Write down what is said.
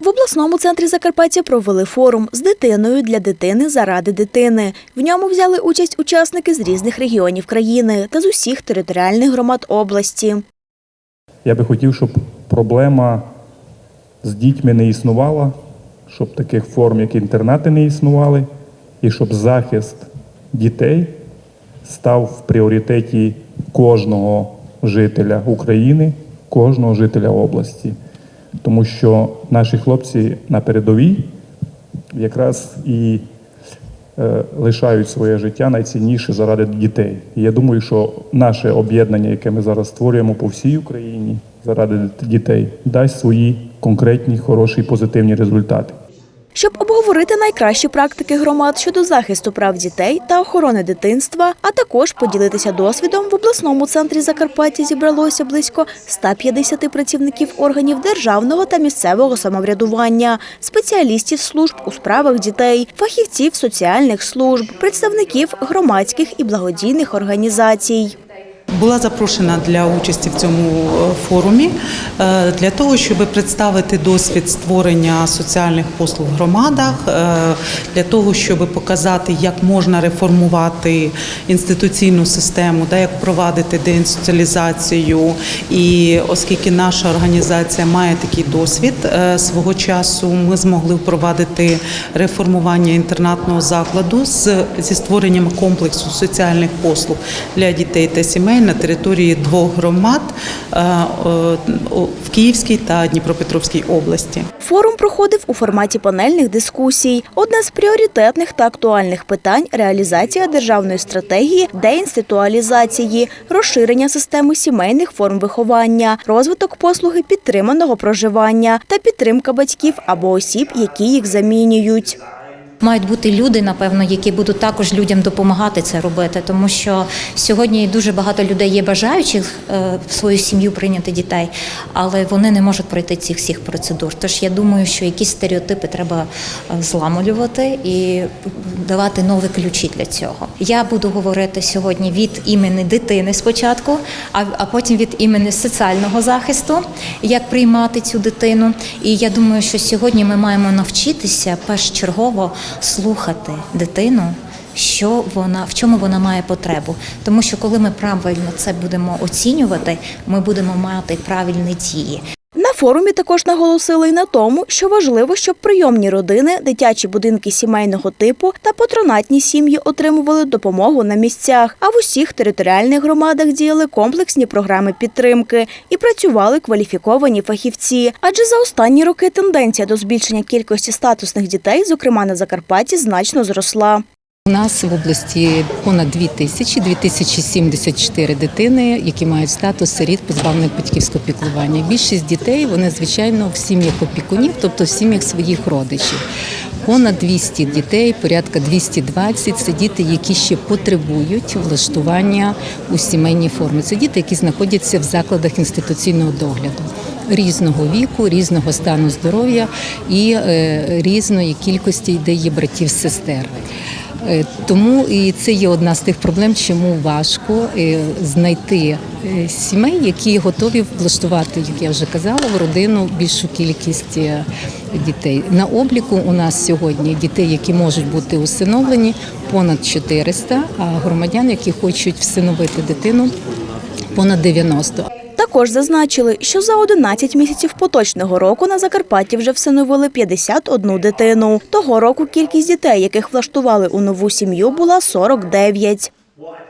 В обласному центрі Закарпаття провели форум з дитиною для дитини заради дитини. В ньому взяли участь учасники з різних регіонів країни та з усіх територіальних громад області. Я би хотів, щоб проблема з дітьми не існувала, щоб таких форм, як інтернати, не існували, і щоб захист дітей став в пріоритеті кожного жителя України, кожного жителя області. Тому що наші хлопці на передовій якраз і е, лишають своє життя найцінніше заради дітей. І я думаю, що наше об'єднання, яке ми зараз створюємо по всій Україні заради дітей, дасть свої конкретні, хороші, позитивні результати. Щоб обговорити найкращі практики громад щодо захисту прав дітей та охорони дитинства, а також поділитися досвідом, в обласному центрі Закарпаття зібралося близько 150 працівників органів державного та місцевого самоврядування, спеціалістів служб у справах дітей, фахівців соціальних служб, представників громадських і благодійних організацій. Була запрошена для участі в цьому е, форумі е, для того, щоб представити досвід створення соціальних послуг в громадах, е, для того, щоб показати, як можна реформувати інституційну систему, як впровадити деінституціалізацію. І оскільки наша організація має такий досвід свого часу, ми змогли впровадити реформування інтернатного закладу зі створенням комплексу соціальних послуг для дітей та сімей на території двох громад е, в Київській та Дніпропетровській області. Форум проходив у форматі панельних дискусій. Одне з пріоритетних та актуальних питань реалізація державної стратегії деінституалізації, розширення системи сімейних форм виховання, розвиток послуги підтриманого проживання та підтримка батьків або осіб, які їх замінюють. Мають бути люди, напевно, які будуть також людям допомагати це робити, тому що сьогодні дуже багато людей є бажаючих е, в свою сім'ю прийняти дітей, але вони не можуть пройти цих всіх процедур. Тож я думаю, що якісь стереотипи треба е, зламолювати і давати нові ключі для цього. Я буду говорити сьогодні від імені дитини спочатку, а потім від імені соціального захисту, як приймати цю дитину. І я думаю, що сьогодні ми маємо навчитися першочергово слухати дитину. Що вона в чому вона має потребу? Тому що коли ми правильно це будемо оцінювати, ми будемо мати правильні дії. Форумі також наголосили й на тому, що важливо, щоб прийомні родини, дитячі будинки сімейного типу та патронатні сім'ї отримували допомогу на місцях, а в усіх територіальних громадах діяли комплексні програми підтримки і працювали кваліфіковані фахівці. Адже за останні роки тенденція до збільшення кількості статусних дітей, зокрема на Закарпатті, значно зросла. У нас в області понад 2 тисячі, 2074 дитини, які мають статус сиріт, позбавлених батьківського піклування. Більшість дітей вони звичайно в сім'ях опікунів, тобто в сім'ях своїх родичів. Понад 200 дітей, порядка 220 – це діти, які ще потребують влаштування у сімейній формі. Це діти, які знаходяться в закладах інституційного догляду різного віку, різного стану здоров'я і е, різної кількості, де є братів сестер. Е, Тому і це є одна з тих проблем, чому важко е, знайти е, сімей, які готові влаштувати, як я вже казала, в родину більшу кількість дітей. На обліку у нас сьогодні дітей, які можуть бути усиновлені, понад 400, а громадян, які хочуть всиновити дитину, понад 90. Також зазначили, що за 11 місяців поточного року на Закарпатті вже всиновили 51 дитину. Того року кількість дітей, яких влаштували у нову сім'ю, була 49.